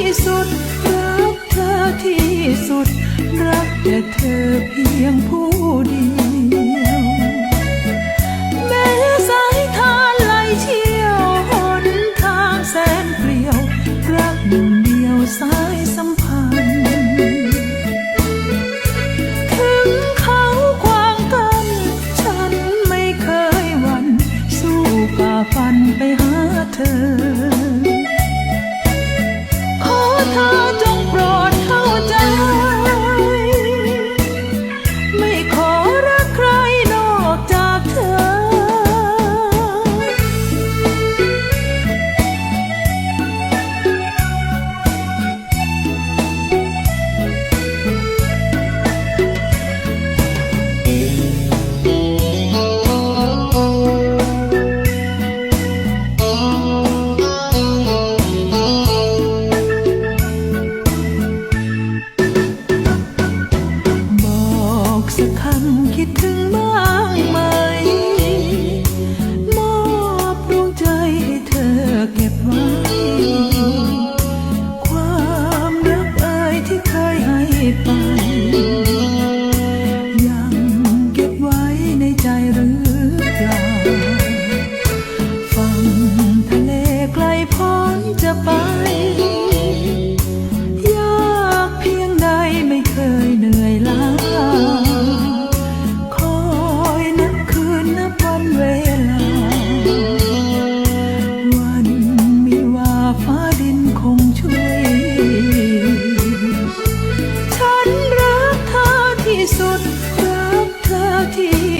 ที่สุด รักเธอที่สุด รักแต่เธอเพียงผู้เดียวแม้สายทานไหลเชี่ยวหนทางแสนเปลี่ยว รักหนึ่งเดียวสายสัมพันธ์ถึงเขาควางกัน ฉันไม่เคยวัน สู้ป่าฟันไปหาเธอ